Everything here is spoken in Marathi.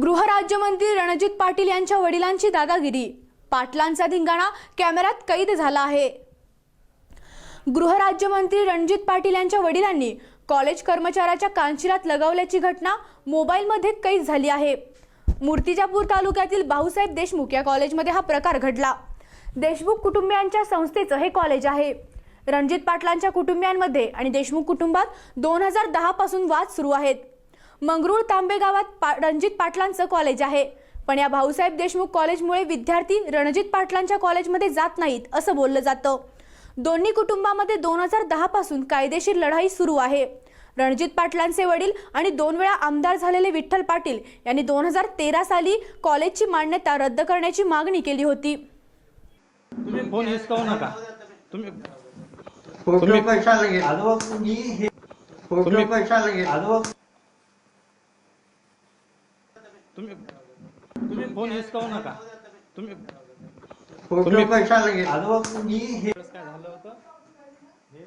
गृहराज्यमंत्री रणजित पाटील यांच्या वडिलांची दादागिरी. पाटलांचा धिंगाणा कॅमेऱ्यात कैद झाला आहे. गृहराज्यमंत्री रणजित पाटील यांच्या वडिलांनी कॉलेज कर्मचाऱ्याच्या कांशिरात लगावल्याची घटना मोबाईलमध्ये कैद झाली आहे. मूर्तिजापूर तालुक्यातील भाऊसाहेब देशमुख या कॉलेजमध्ये हा प्रकार घडला. देशमुख कुटुंबियांच्या संस्थेचं हे कॉलेज आहे. रणजित पाटलांच्या कुटुंबियांमध्ये आणि देशमुख कुटुंबात दोन हजार दहापासून वाद सुरू आहेत. मंगरुळ तांबे गावात पा रणजित पाटलांचं कॉलेज आहे. पण या भाऊसाहेब देशमुख कॉलेजमुळे विद्यार्थी रणजित पाटलांच्या कॉलेजमध्ये जात नाहीत असं बोललं जातं. दोन्ही कुटुंबामध्ये दोन हजार दहा पासून कायदेशीर लढाई सुरू आहे. रणजित पाटलांचे वडील आणि दोन वेळा आमदार झालेले विठ्ठल पाटील यांनी दोन हजार तेरा साली कॉलेजची मान्यता रद्द करण्याची मागणी केली होती. तुम्ही फोन हिसकावू नका. तुम्ही तुम्ही- कशाला तुम्ही- कशाला आजोबा तुम्ही तुम्ही फोन हिसकावू नका. तुम्ही तुम्ही- कशाला आजोबा मी हे काय झालं होतं हे